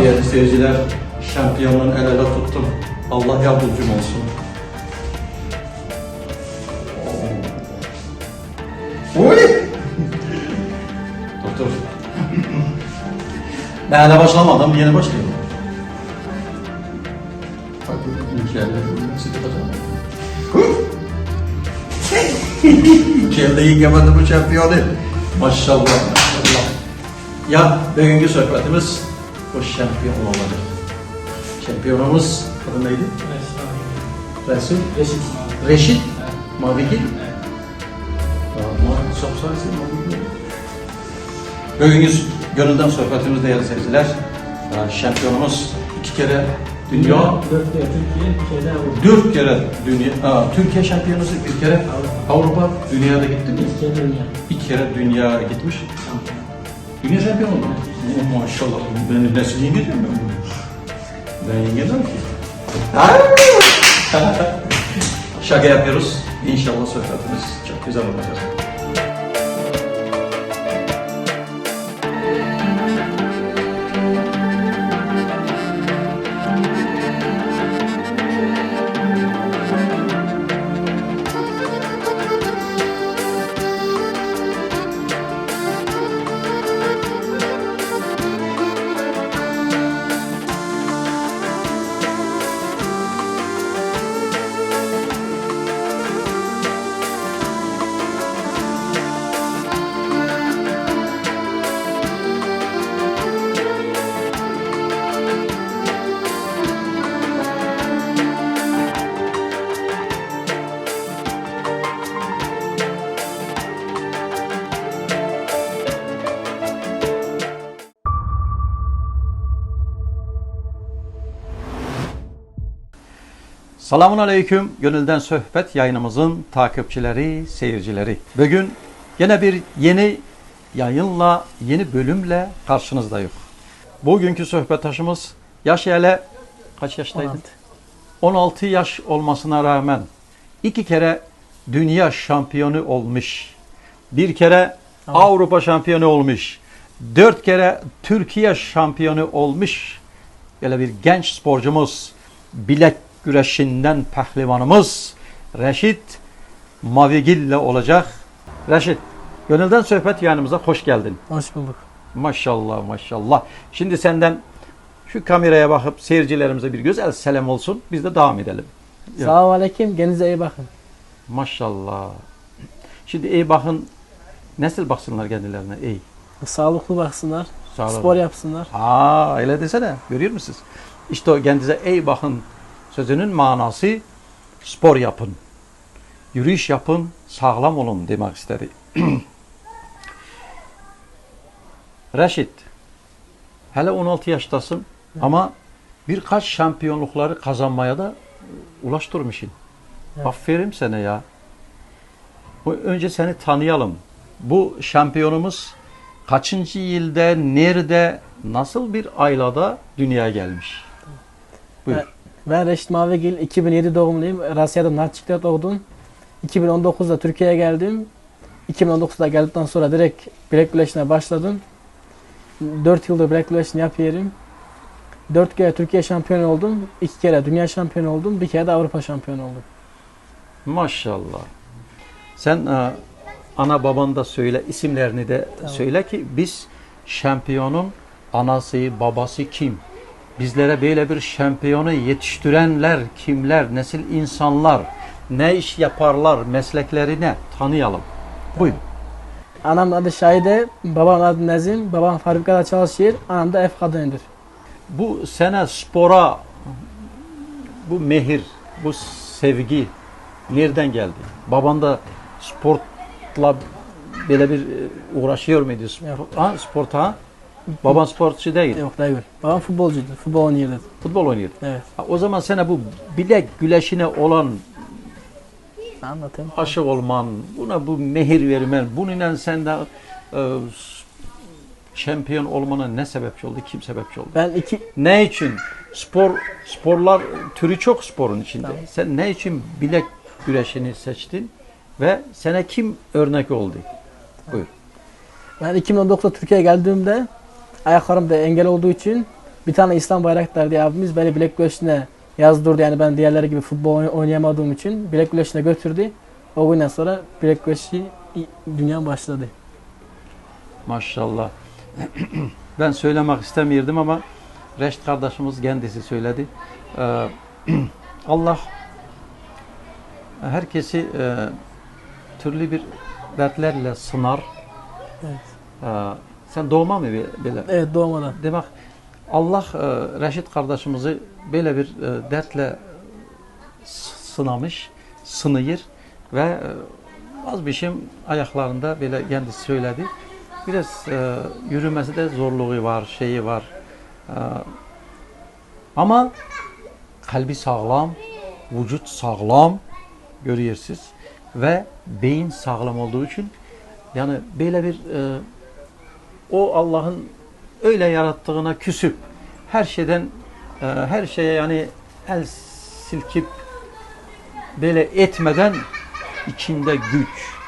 Değerli seyirciler, şampiyonluğun el ele tuttum. Allah yardımcım olsun. Oy! Dur. Ben de başlamadım, yeni başlıyorum. Başlamayın. Kendi yemedim bu şampiyonu. Maşallah, maşallah. Ya bugünkü sohbetimiz şampiyon olmalı. Şampiyonumuz adı neydi? Resul. Reşit. Reşit Mavigil. Çok sayısı Mavigil. Bugünkü gönülden sohbetimiz değerli seyirciler. Ee, Şampiyonumuz iki kere dünya, Dört kere Türkiye, bir kere Avrupa. dört kere dünya, aa, Türkiye şampiyonusu bir kere Avrupa, dünyada gitti mi? İki kere dünya. Bir kere dünya gitmiş. Şampiyon. Dünya şampiyonu oldu. Oh, maşallah. Ben nasıl yengeceğim ben bunu? Ben yengemem ki. Şaka yapıyoruz. İnşallah sohbetimiz çok güzel olacak. Selamun Aleyküm. Gönülden Sohbet yayınımızın takipçileri, seyircileri. Bugün yine bir yeni yayınla, yeni bölümle karşınızdayız. Bugünkü sohbetaşımız yaş hele kaç yaştaydın? 16. 16 yaş olmasına rağmen iki kere dünya şampiyonu olmuş. Bir kere Tamam. Avrupa şampiyonu olmuş. Dört kere Türkiye şampiyonu olmuş. Böyle bir genç sporcumuz, bilek güreşinden pehlivanımız Reşit Mavigil ile olacak. Reşit, gönülden sohbet yanımıza hoş geldin. Hoş bulduk. Maşallah maşallah. Şimdi senden şu kameraya bakıp seyircilerimize bir güzel selam olsun. Biz de devam edelim. Selamun Aleyküm. Kendinize iyi bakın. Maşallah. Şimdi iyi bakın. Nasıl baksınlar kendilerine? İyi. Sağlıklı baksınlar. Sağ olun. Spor yapsınlar. Aa öyle desene. Görüyor musunuz? İşte o kendinize iyi bakın sözünün manası spor yapın. Yürüyüş yapın, sağlam olun demek istedi. Reşit, hele 16 yaştasın ama birkaç şampiyonlukları kazanmaya da ulaştırmışsın. Evet. Aferin sana ya. Önce seni tanıyalım. Bu şampiyonumuz kaçıncı yılda, nerede, nasıl bir aylada dünyaya gelmiş? Buyur. Evet. Ben Reşit Mavigil. 2007 doğumluyum. Rasya'da Narçik'te doğdum. 2019'da Türkiye'ye geldim. 2019'da geldikten sonra direkt bilek güreşine başladım. 4 yıldır bilek güreşini yapıyorum. 4 kere Türkiye şampiyonu oldum. 2 kere dünya şampiyonu oldum. Bir kere de Avrupa şampiyonu oldum. Maşallah. Sen e, ana baban da söyle, isimlerini de Tamam. söyle ki biz şampiyonun anası, babası kim? Bizlere böyle bir şampiyonu yetiştirenler kimler, nesil insanlar, ne iş yaparlar, meslekleri ne? Tanıyalım. Buyur. Anam adı Şahide, babam adı Nezim, babam fabrikada çalışıyor, anam da ev kadınıdır. Bu sene spora bu mehir, bu sevgi nereden geldi? Baban da sportla böyle bir e, uğraşıyor muydu? Spor, ha, sporta? Baban sporcu değil. Yok değil. Babam futbolcuydu, futbol oynuyordu. Futbol oynuyordu. Evet. Ha, O zaman sana bu bilek güleşine olan Anlatayım. aşık olman, buna bu mehir vermen, bununla sen de e, şampiyon olmana ne sebepçi oldu? Kim sebepçi oldu? Ben iki, Ne için? Spor sporlar türü çok sporun içinde. Tamam. Sen ne için bilek güreşini seçtin ve sana kim örnek oldu? Buyur. ben 2019'da Türkiye'ye geldiğimde ayaklarım da engel olduğu için Bir tane İslam Bayraktar diye abimiz beni bilek güreşine yazdırdı. Yani ben diğerleri gibi futbol oyn- oynayamadığım için bilek güreşine götürdü. O günden sonra bilek güreşi dünya başladı. Maşallah. ben söylemek istemiyordum ama Reşit kardeşimiz kendisi söyledi. Ee, Allah herkesi e, türlü bir dertlerle sınar. Evet. Ee, Sən doğmamı belə? Evet, doğmadan. Demək, Allah ə, Rəşid qardaşımızı belə bir ə, dərdlə sınamış, sınıyır və ə, az bir şey ayaqlarında belə yəni söylədi. Biraz ə, yürüməsi də zorluğu var, şeyi var. Ə, amma qəlbi sağlam, vücud sağlam görürsüz və beyin sağlam olduğu üçün yəni belə bir ə, o Allah'ın öyle yarattığına küsüp her şeyden e, her şeye yani el silkip böyle etmeden içinde güç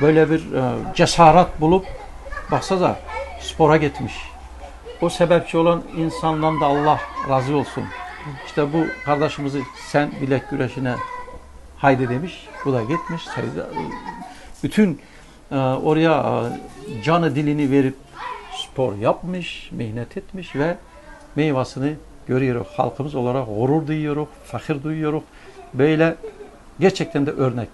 böyle bir e, cesaret bulup baksa spora gitmiş. O sebepçi olan insandan da Allah razı olsun. İşte bu kardeşimizi sen bilek güreşine haydi demiş. Bu da gitmiş. Bütün e, oraya e, canı dilini verip spor yapmış, mehnet etmiş ve meyvasını görüyoruz. Halkımız olarak gurur duyuyoruz, fakir duyuyoruz. Böyle gerçekten de örnek.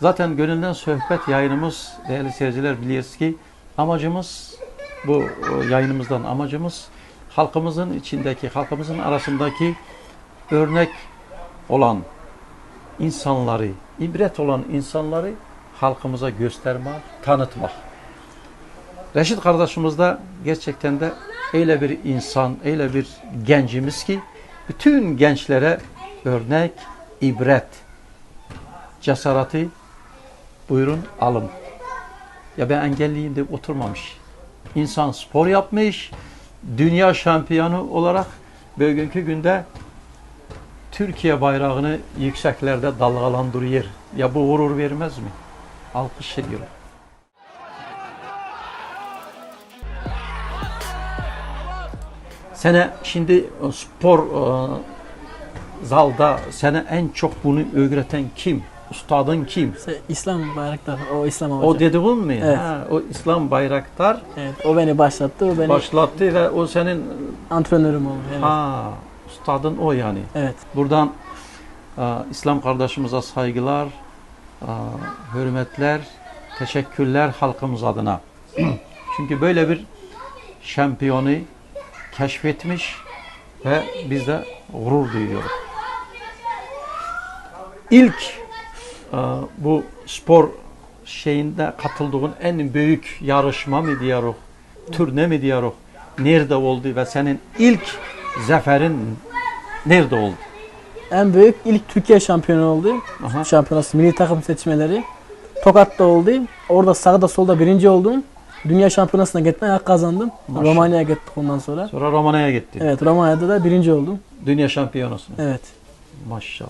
Zaten gönülden sohbet yayınımız değerli seyirciler biliyoruz ki amacımız bu e, yayınımızdan amacımız halkımızın içindeki, halkımızın arasındaki örnek olan insanları, ibret olan insanları halkımıza göstermek, tanıtmak. Reşit kardeşimiz de gerçekten de öyle bir insan, öyle bir gencimiz ki bütün gençlere örnek, ibret, cesareti buyurun alın. Ya ben engelliyim de oturmamış. İnsan spor yapmış, dünya şampiyonu olarak bugünkü günde Türkiye bayrağını yükseklerde dalgalandırıyor. Ya bu gurur vermez mi? Alkış ediyorum. Sene şimdi e, spor e, zalda sana en çok bunu öğreten kim? Ustadın kim? İslam Bayraktar, o İslam O hoca. dediğin mi? Evet. Ha, o İslam Bayraktar Evet, o beni başlattı, o beni başlattı ve o senin antrenörüm oldu. Evet. ha ustadın o yani. evet. Buradan e, İslam kardeşimize saygılar, e, hürmetler, teşekkürler halkımız adına. Çünkü böyle bir şampiyonu keşfetmiş ve biz de gurur duyuyoruz. İlk bu spor şeyinde katıldığın en büyük yarışma mı diyoruz, turne mi diyoruz, nerede oldu ve senin ilk zaferin nerede oldu? En büyük ilk Türkiye şampiyonu oldu. Aha. Şampiyonası, milli takım seçmeleri. Tokat'ta oldu. Orada sağda solda birinci oldum. Dünya şampiyonasına gitmeye hak kazandım. Romanya'ya gittik ondan sonra. Sonra Romanya'ya gitti. Evet, Romanya'da da birinci oldum. Dünya şampiyonasına. Evet. Maşallah.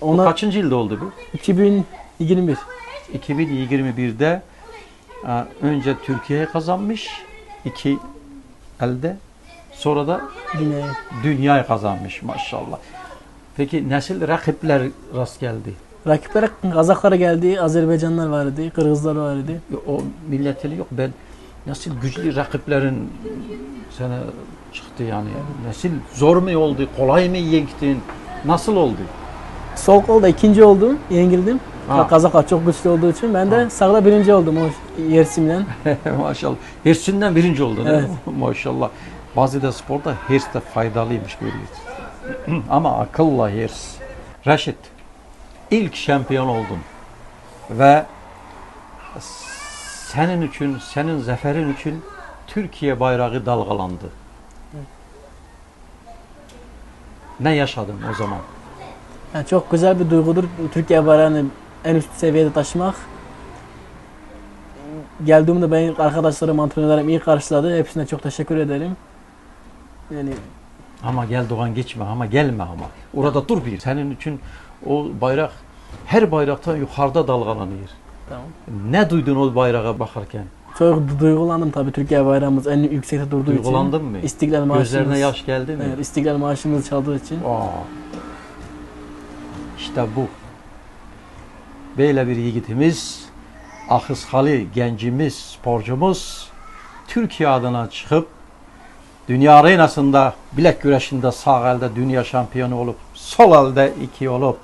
Bu Ona kaçıncı yılda oldu bu? 2021. 2021'de e, önce Türkiye'ye kazanmış. iki elde. Sonra da Dünyaya. dünyayı kazanmış maşallah. Peki nasıl rakipler rast geldi? Rakipler Kazaklara geldi, Azerbaycanlar vardı, Kırgızlar vardı. O milleteli yok. Ben nasıl güçlü rakiplerin sana çıktı yani? Nasıl zor mu oldu? Kolay mı yektin? Nasıl oldu? Sol kolda ikinci oldum, yenildim. Ha. Kazaklar çok güçlü olduğu için ben de Ha. sağda birinci oldum o yersimle. Maşallah. Hırsinden birinci oldu değil Evet. Maşallah. Bazı da sporda hırs da faydalıymış görüyoruz. Ama akılla hırs. Reşit, ilk şampiyon oldun. Ve senin için, senin zaferin için Türkiye bayrağı dalgalandı. Ne yaşadın o zaman? Yani çok güzel bir duygudur Türkiye bayrağını en üst seviyede taşımak. Geldiğimde ben arkadaşlarım, antrenörlerim iyi karşıladı. Hepsine çok teşekkür ederim. Yani Ama gel Doğan geçme ama gelme ama. Orada dur bir. Senin için o bayrak her bayraktan yukarıda dalgalanıyor. tamam. Ne duydun o bayrağa bakarken? Çok du- duygulandım tabii Türkiye bayrağımız en yüksekte durduğu için. Duygulandın mı? İstiklal Marşımız. Gözlerine yaş geldi mi? Evet, İstiklal Marşımız çaldığı için. Aa. İşte bu. Böyle bir yiğitimiz, Ahıskali gencimiz, sporcumuz Türkiye adına çıkıp dünya arenasında bilek güreşinde sağ elde dünya şampiyonu olup sol elde iki olup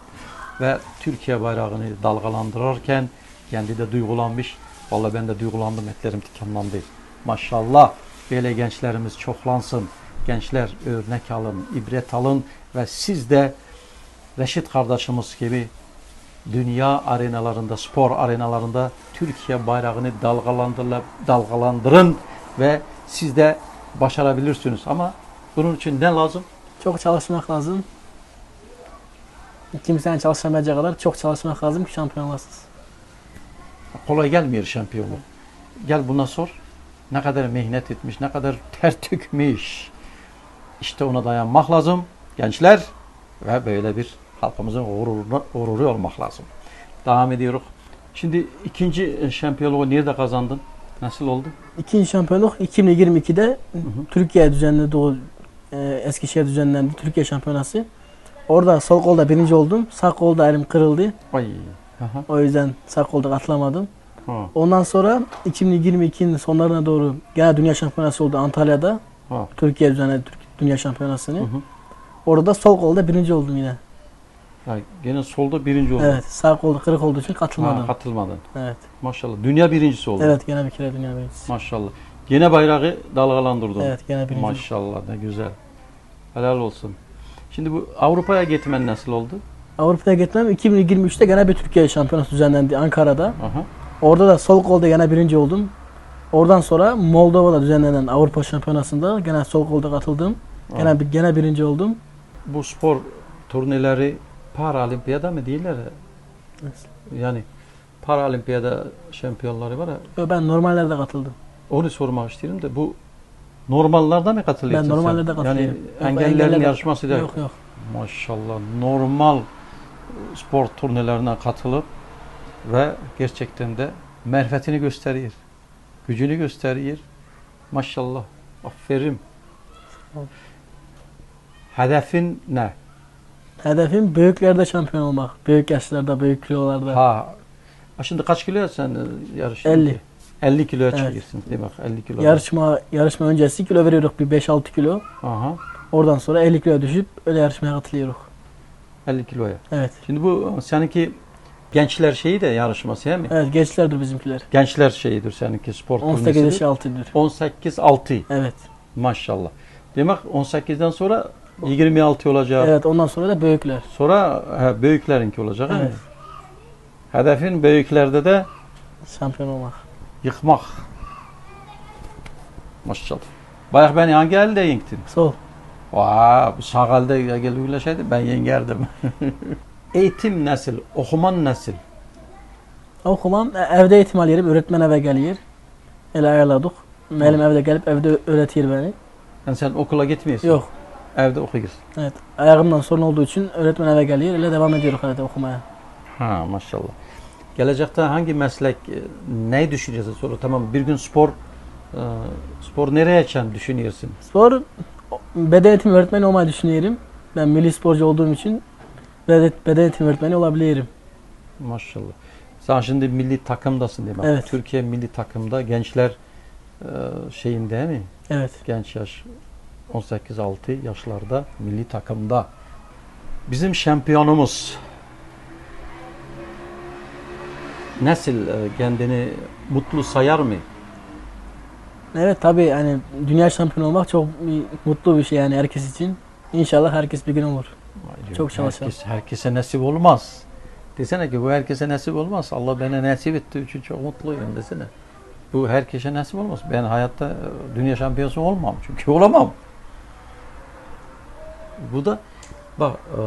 ve Türkiye bayrağını dalgalandırırken kendi de duygulanmış. Vallahi ben de duygulandım etlerim tikanlandı. Maşallah böyle gençlerimiz çoklansın. Gençler örnek alın, ibret alın ve siz de Reşit kardeşimiz gibi dünya arenalarında, spor arenalarında Türkiye bayrağını dalgalandırın ve siz de başarabilirsiniz. Ama bunun için ne lazım? Çok çalışmak lazım. Kimsenin çalışamayacağı kadar çok çalışmak lazım ki şampiyon olasınız. Kolay gelmiyor şampiyonluk. Gel buna sor. Ne kadar mehnet etmiş, ne kadar ter dökmüş. İşte ona dayanmak lazım gençler ve böyle bir halkımızın gururuna, gururu olmak lazım. Devam ediyoruz. Şimdi ikinci şampiyonluğu nerede kazandın? Nasıl oldu? İkinci şampiyonluk 2022'de hı. Türkiye düzenledi o e, Eskişehir düzenlendi Türkiye şampiyonası. Orada sol kolda birinci oldum. Sağ kolda elim kırıldı. Ay. Aha. O yüzden sağ kolda katılamadım. Ha. Ondan sonra 2022'nin sonlarına doğru gene dünya şampiyonası oldu Antalya'da. Ha. Türkiye düzenledi Türk- dünya şampiyonasını. Hı hı. Orada da sol kolda birinci oldum yine. Ya gene solda birinci oldun. Evet, sağ kolda kırık olduğu için katılmadım. Ha, katılmadın. evet. Maşallah. Dünya birincisi oldun. Evet, gene bir kere dünya birincisi. Maşallah. Gene bayrağı dalgalandırdın. Evet, gene birinci. Maşallah ne güzel. Helal olsun. Şimdi bu Avrupa'ya gitmen nasıl oldu? Avrupa'ya gitmem 2023'te gene bir Türkiye şampiyonası düzenlendi Ankara'da. Aha. Orada da sol kolda gene birinci oldum. Oradan sonra Moldova'da düzenlenen Avrupa Şampiyonası'nda gene sol kolda katıldım. Gene, bir- gene birinci oldum. Bu spor turneleri Paralimpiyada mı değiller? Yani Paralimpiyada şampiyonları var ya. Yo, Ben normallerde katıldım. Onu sormak istiyorum da bu normallarda mı katılıyorsun Ben normallerde sen? katılıyorum. Yani Yok, engellilerin engellerde- yarışması da Yok yok. maşallah normal spor turnelerine katılıp ve gerçekten de merfetini gösteriyor. Gücünü gösteriyor. Maşallah. Aferin. Hedefin ne? Hedefim büyüklerde şampiyon olmak. Büyük yaşlarda, büyük kilolarda. Ha. Şimdi kaç kilo sen e, yarıştın? 50. ki? 50 kiloya Evet. çıkıyorsun değil mi? 50 kilo. Yarışma yarışma öncesi kilo veriyorduk bir 5-6 kilo. Aha. Oradan sonra 50 kilo düşüp öyle yarışmaya katılıyoruz. 50 kiloya. Evet. Şimdi bu seninki gençler şeyi de yarışması değil mi? Evet gençlerdir bizimkiler. Gençler şeyidir seninki spor 18 turnesidir. yaş altıdır. 18 6 Evet. maşallah. Demek 18'den sonra 26 olacak. Evet ondan sonra da büyükler. Sonra he, büyüklerinki olacak. he? Evet. Hedefin büyüklerde de Şampiyon olmak. yıkmak. Maşallah. Bayaq beni hangi elde yengtin? Sol. Vaa, bu sağ elde gel uylaşaydı ben yengerdim. Eğitim nasıl? Okuman nasıl? Okumam. e, Evde eğitim alıyorum. Öğretmen eve geliyor. Öyle ayarladık. Müəllim evde gelip evde öğretiyor beni. Yani sen okula gitmiyorsun. Yok. Evde okuyorsun. Evet. Ayağımdan sorun olduğu için öğretmen eve geliyor. Öyle devam ediyoruz hadi okumaya. Ha maşallah. Gelecekte hangi meslek, e, ne düşünüyorsun sonra? Tamam bir gün spor, e, spor nereye açan düşünüyorsun? Spor beden eğitimi öğretmeni olmayı düşünüyorum. Ben milli sporcu olduğum için beden, beden eğitimi öğretmeni olabilirim. Maşallah. Sen şimdi milli takımdasın değil mi? Evet. Türkiye milli takımda gençler e, şeyin değil mi? Evet. Genç yaş 18-6 yaşlarda milli takımda. Bizim şampiyonumuz nasıl e, kendini mutlu sayar mı? Evet tabii hani dünya şampiyonu olmak çok mutlu bir şey yani herkes için. İnşallah herkes bir gün olur. Vay Çok çalışalım. Herkes, herkese nasip olmaz. Desene ki bu herkese nasip olmaz. Allah bana nasip ettiği için çok mutluyum desene. Bu herkese nasip olmaz. Ben hayatta e, dünya şampiyonu olmam. Çünkü olamam. Bu da bak e,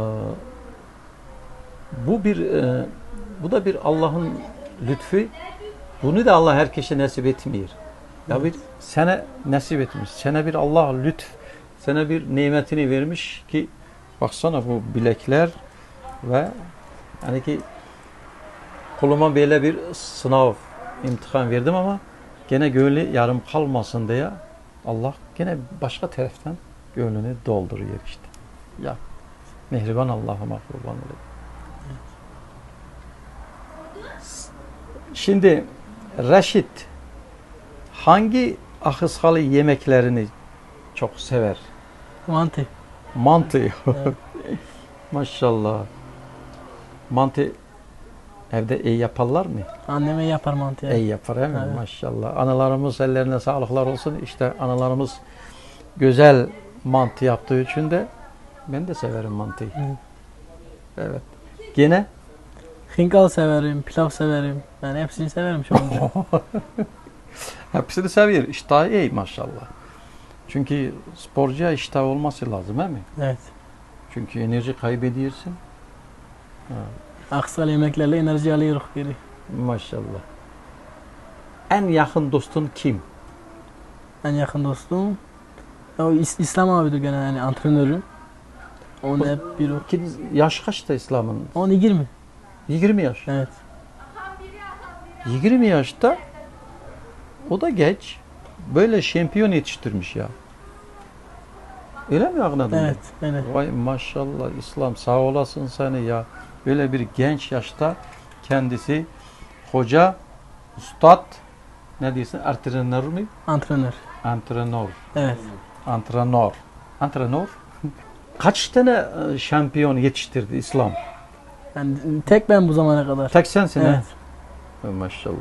bu bir e, bu da bir Allah'ın lütfu. Bunu da Allah herkese nasip etmiyor. Ya bir sana nasip etmiş. Sana bir Allah lütf, sana bir nimetini vermiş ki baksana bu bilekler ve hani ki koluma böyle bir sınav imtihan verdim ama gene gönlü yarım kalmasın diye Allah gene başka taraftan gönlünü dolduruyor işte. Ya mehriban Allah'ıma kurban olayım. Şimdi Reşit hangi ahıskalı yemeklerini çok sever? Mantı. Mantı. Evet. Maşallah. Mantı evde iyi yaparlar mı? Anneme yapar mantı. İyi yapar değil mi? Evet. Maşallah. Analarımız ellerine sağlıklar olsun. İşte analarımız güzel mantı yaptığı için de ben de severim mantıyı. Evet. Evet. Gene Hinkal severim, pilav severim. Yani hepsini severim şu anda. hepsini seviyor. İştahı iyi maşallah. Çünkü sporcuya iştah olması lazım değil mi? evet. Çünkü enerji kaybediyorsun. Aksal yemeklerle enerji alıyoruz geri. Maşallah. En yakın dostun kim? En yakın dostum. O İs- İslam abidir gene yani antrenörüm. Onu hep bir o. Kim, yaş kaçta İslam'ın? Onu 20. 20 yaş. Evet. 20 yaşta o da geç. Böyle şampiyon yetiştirmiş ya. Öyle mi anladın? Evet. Evet. Vay maşallah İslam sağ olasın seni ya. Böyle bir genç yaşta kendisi hoca, ustad, ne diyorsun? Antrenör mü? Antrenör. Antrenör. Evet. Antrenör. Antrenör. Kaç tane e, şampiyon yetiştirdi İslam? Yani tek ben bu zamana kadar. Tek sensin? Evet. Ha, Maşallah.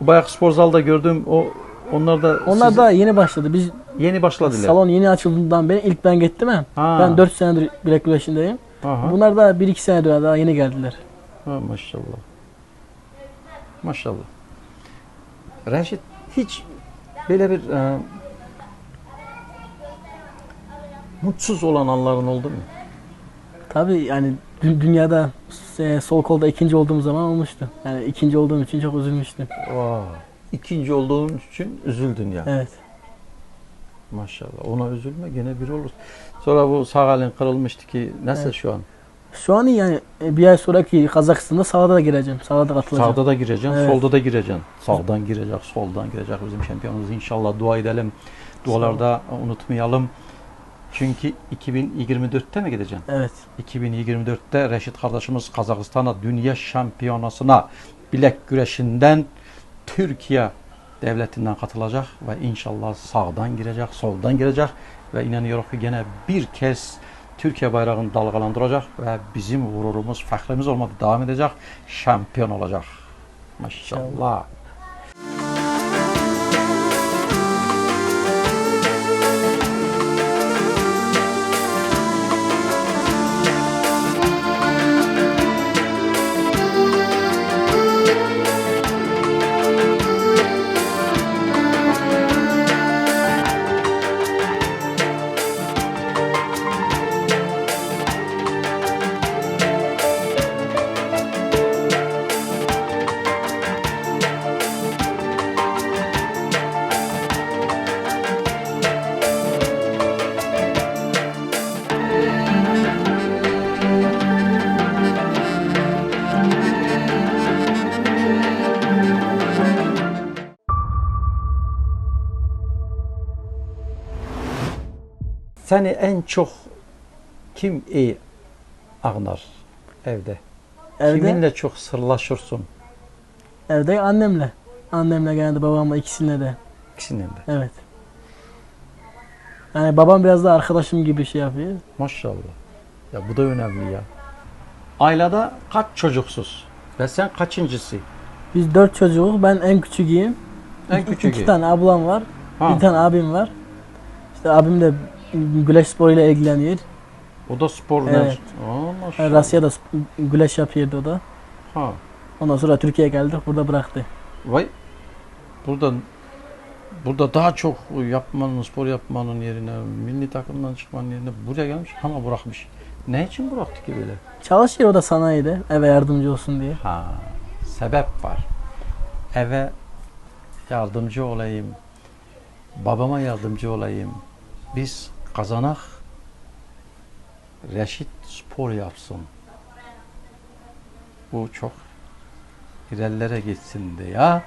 Bu bayak spor zalda gördüğüm o onlar da Onlar siz da yeni başladı. Biz yeni başladılar. salon yeni açıldığından beri ilk ben gittim hem. Ha. Ben 4 senedir bilek güreşindeyim. Aha. Bunlar da 1-2 senedir daha yeni geldiler. Ha, maşallah. Maşallah. Reşit hiç böyle bir e, mutsuz olan anların oldu mu? Tabii yani dü- dünyada e, sol kolda ikinci olduğum zaman olmuştu. Yani ikinci olduğum için çok üzülmüştüm. Vay. İkinci olduğun için üzüldün ya. Evet. Maşallah. Ona üzülme gene bir olur. Sonra bu sağ elin kırılmıştı ki nasıl Evet. şu an? Şu an iyi yani e, bir ay sonraki Kazakistan'da sahada da gireceğim. Sahada da katılacağım. Sağda da gireceksin, Evet. solda da gireceksin. Sağdan girecek, soldan girecek bizim şampiyonumuz. İnşallah dua edelim. Dualarda unutmayalım. Çünkü 2024'te mi gideceksin? Evet. 2024'te Reşit kardeşimiz Kazakistan'a dünya şampiyonasına bilek güreşinden Türkiye devletinden katılacak ve inşallah sağdan girecek, soldan girecek ve inanıyorum ki gene bir kez Türkiye bayrağını dalgalandıracak ve bizim gururumuz, fakrimiz olmadı devam edecek, şampiyon olacak. Maşallah. Seni en çok kim iyi ağlar evde? Evde, Kiminle çok sırlaşırsın? evde annemle. Annemle genelde babamla ikisiyle de. İkisinden de. Evet. Yani babam biraz da arkadaşım gibi şey yapıyor. Maşallah. Ya bu da önemli ya. Ailede kaç çocuksuz? Ve sen kaçıncısı? Biz dört çocuğuz. Ben en küçüğüyüm. En küçüğü. İki tane ablam var. Ha, Bir tane abim var. İşte abim de güleş sporuyla ilgileniyor. O da spor Evet. Aa, maşallah. Rusya'da sp- güleş yapıyordu o da. Ha. Ondan sonra Türkiye'ye geldik. Burada bıraktı. Vay. Burada burada daha çok yapmanın, spor yapmanın yerine, milli takımdan çıkmanın yerine buraya gelmiş ama bırakmış. Ne için bıraktı ki böyle? Çalışıyor o da sanayide. Eve yardımcı olsun diye. Ha, sebep var. Eve yardımcı olayım. Babama yardımcı olayım. Biz kazanak Reşit spor yapsın. Bu çok ilerlere gitsin diye.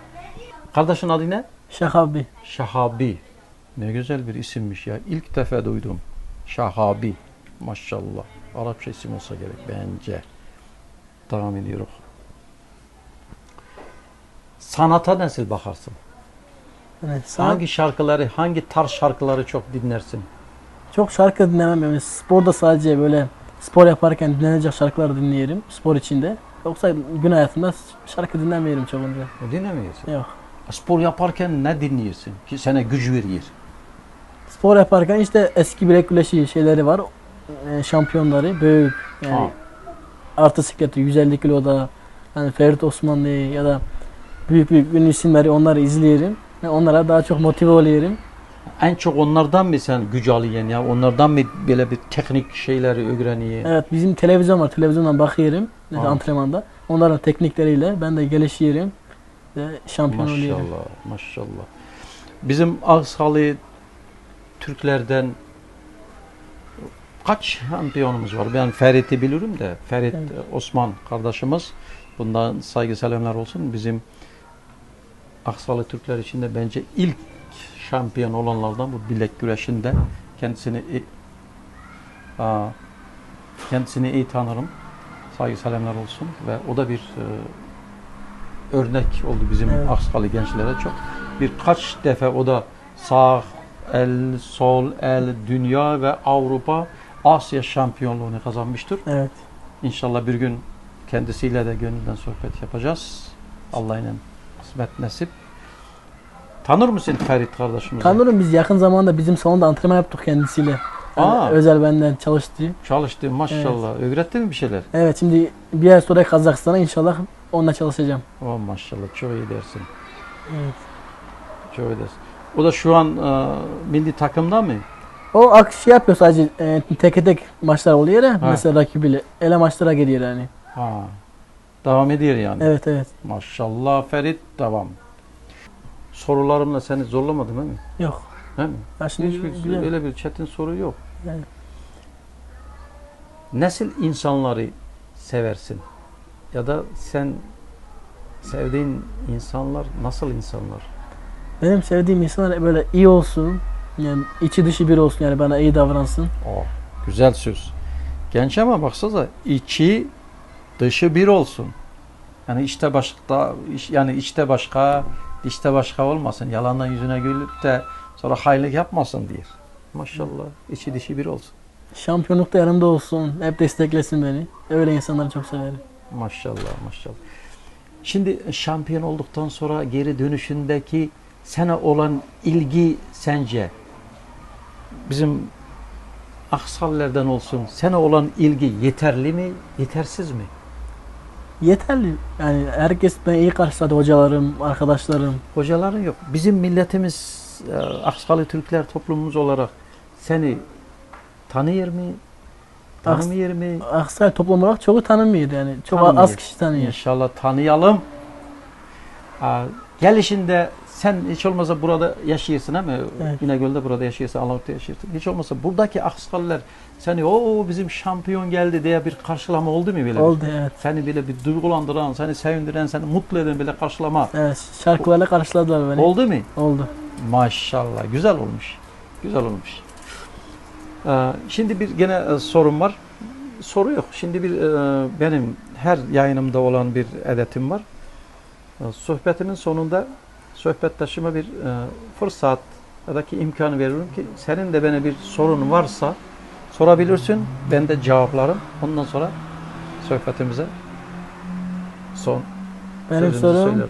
Kardeşin adı ne? Şahabi. Şahabi. Ne güzel bir isimmiş ya. İlk defa duydum. Şahabi. Maşallah. Arapça isim olsa gerek bence. Devam ediyoruz. Sanata nasıl bakarsın? Yani sana Hangi şarkıları, hangi tarz şarkıları çok dinlersin? Çok şarkı dinlemem. Yani sporda sadece böyle spor yaparken dinlenecek şarkıları dinleyelim. Spor içinde. Yoksa gün hayatımda şarkı dinlemiyorum çoğunca. Dinlemiyorsun. Yok. Spor yaparken ne dinliyorsun ki sana güç veriyor? Spor yaparken işte eski bilek güreşi şeyleri var. E, şampiyonları büyük yani Ha. artı sikleti 150 kiloda hani Ferit Osmanlı ya da büyük büyük ünlü isimleri onları izleyelim. ve onlara daha çok motive oluyorum. En çok onlardan mı sen güç alıyorsun ya? Onlardan mı böyle bir teknik şeyleri öğreniyorsun? Evet bizim televizyon var. Televizyondan bakıyorum Ha. antrenmanda. Onların teknikleriyle ben de gelişiyorum ve şampiyon oluyorum. Maşallah, maşallah. Bizim Aksalı Türklerden kaç şampiyonumuz var? Ben Ferit'i bilirim de. Ferit Evet. Osman kardeşimiz. Bundan saygı selamlar olsun. Bizim Aksalı Türkler içinde bence ilk şampiyon olanlardan bu bilek güreşinde kendisini aa, kendisini iyi tanırım. Saygı selamlar olsun ve o da bir e, örnek oldu bizim Evet. Aksalı gençlere çok. Birkaç defa o da sağ el, sol el, dünya ve Avrupa, Asya şampiyonluğunu kazanmıştır. Evet. İnşallah bir gün kendisiyle de gönülden sohbet yapacağız. Allah'ın kısmet nasip. Tanır mısın Ferit kardeşimizi? Tanırım biz yakın zamanda bizim salonda antrenman yaptık kendisiyle. Yani Aa. özel benden çalıştı. Çalıştı maşallah. Öğretti mi bir şeyler? Evet şimdi bir ay sonra Kazakistan'a inşallah onunla çalışacağım. Oh maşallah çok iyi dersin. Evet. Çok iyi dersin. O da şu an e, milli takımda mı? O ak şey yapıyor sadece e, tek tek maçlar oluyor ya Ha. mesela rakibiyle. Ele maçlara geliyor yani. Ha. Devam ediyor yani. Evet evet. Maşallah Ferit devam. Sorularımla seni zorlamadım değil mi? Yok. Değil mi? Ya şimdi Hiçbir güzel. öyle bir çetin soru yok. Yani. Nasıl insanları seversin? Ya da sen sevdiğin insanlar nasıl insanlar? Benim sevdiğim insanlar böyle iyi olsun. Yani içi dışı bir olsun yani bana iyi davransın. Oh, güzel söz. Genç ama baksanıza içi dışı bir olsun. Yani işte başka iş- yani içte başka, dişte başka olmasın. Yalandan yüzüne gülüp de sonra hayırlık yapmasın diyor. Maşallah içi dışı bir olsun. Şampiyonlukta yanımda olsun. Hep desteklesin beni. Öyle insanları çok severim. Maşallah maşallah. Şimdi şampiyon olduktan sonra geri dönüşündeki sana olan ilgi sence bizim aksallerden olsun sana olan ilgi yeterli mi yetersiz mi? Yeterli. Yani herkes beni iyi karşıladı. Hocalarım, arkadaşlarım. Hocaların yok. Bizim milletimiz e, Aksalı Türkler toplumumuz olarak seni tanıyor mu? Tanımıyor mu? Aksal toplum olarak çoğu tanımıyor yani. Çok Tanımıyor. az kişi tanıyor. İnşallah tanıyalım. Aa, gelişinde sen hiç olmasa burada yaşıyorsun mi? Evet. İnegöl'de burada yaşıyorsun, Alavut'ta yaşıyorsun. Hiç olmasa buradaki Aksalılar seni o bizim şampiyon geldi diye bir karşılama oldu mu bir? Oldu evet. Seni böyle bir duygulandıran, seni sevindiren, seni mutlu eden böyle karşılama Evet. Şarkılarla karşıladılar beni. oldu mu? Oldu. Maşallah. Güzel olmuş. Güzel olmuş. Ee, şimdi bir gene e, sorum var. Soru yok. Şimdi bir e, benim her yayınımda olan bir edetim var. E, sohbetimin sonunda sohbettaşıma bir e, fırsat ya da ki imkanı veriyorum ki senin de bana bir sorun varsa sorabilirsin. Ben de cevaplarım. Ondan sonra sohbetimize son Benim sorum söylerim.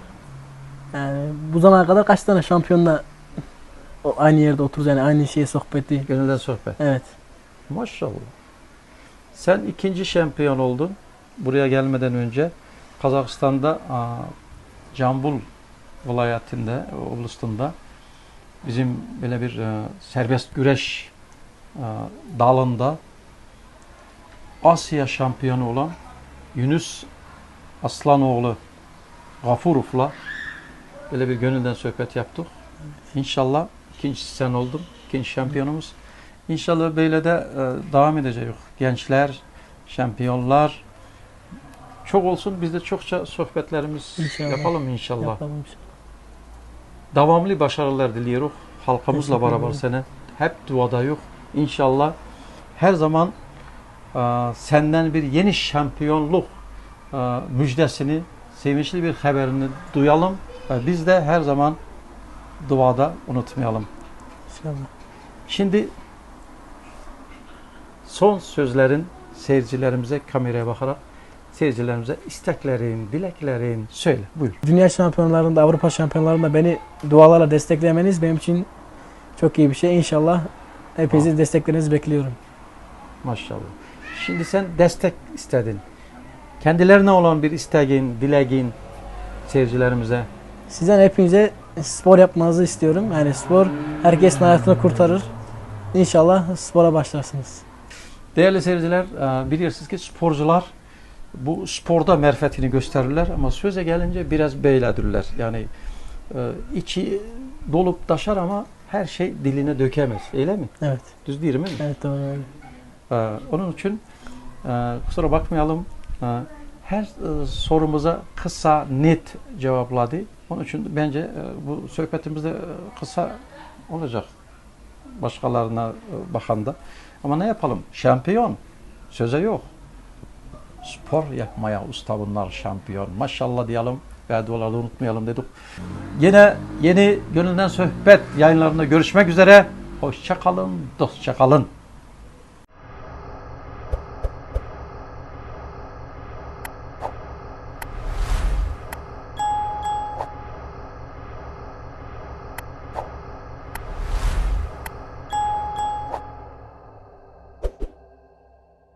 yani bu zamana kadar kaç tane şampiyonla o aynı yerde otururuz yani aynı şeye sohbeti. Gönülden sohbet. Evet. Maşallah. Sen ikinci şampiyon oldun. Buraya gelmeden önce Kazakistan'da Cambul vilayetinde, Ulus'tunda bizim böyle bir e, serbest güreş e, dalında Asya şampiyonu olan Yunus Aslanoğlu Gafurov'la böyle bir gönülden sohbet yaptık. İnşallah ikincisi sen oldun. İkinci şampiyonumuz. İnşallah böyle de e, devam edecek. Gençler, şampiyonlar çok olsun. Biz de çokça sohbetlerimiz İnşallah. yapalım inşallah. Yapalım inşallah. Davamlı başarılar diliyoruz. Halkımızla Teşekkür beraber sene. Hep duada yok. İnşallah her zaman e, senden bir yeni şampiyonluk e, müjdesini, sevinçli bir haberini duyalım. Ve biz de her zaman duada unutmayalım. İnşallah. Şimdi son sözlerin seyircilerimize kameraya bakarak seyircilerimize isteklerin, dileklerin söyle. Buyur. Dünya şampiyonlarında, Avrupa şampiyonlarında beni dualarla desteklemeniz benim için çok iyi bir şey. İnşallah hepinizin desteklerinizi bekliyorum. Maşallah. Şimdi sen destek istedin. Kendilerine olan bir isteğin, dileğin seyircilerimize Sizden hepinize spor yapmanızı istiyorum. Yani spor herkesin hayatını kurtarır. İnşallah spora başlarsınız. Değerli seyirciler, e, bilirsiniz ki sporcular bu sporda merfetini gösterirler ama söze gelince biraz beyledirler. Yani e, içi dolup taşar ama her şey diline dökemez. Öyle mi? Evet. Düz değil mi? Evet doğru. öyle. E, Onun için e, kusura bakmayalım. e, Her e, sorumuza kısa, net cevapladı. Onun için bence e, bu sohbetimizde e, kısa olacak başkalarına e, bakanda. Ama ne yapalım? Şampiyon. Söze yok. Spor yapmaya usta bunlar şampiyon. Maşallah diyelim ve duaları unutmayalım dedik. Yine yeni Gönülden Sohbet yayınlarında görüşmek üzere. Hoşça kalın, dostça kalın.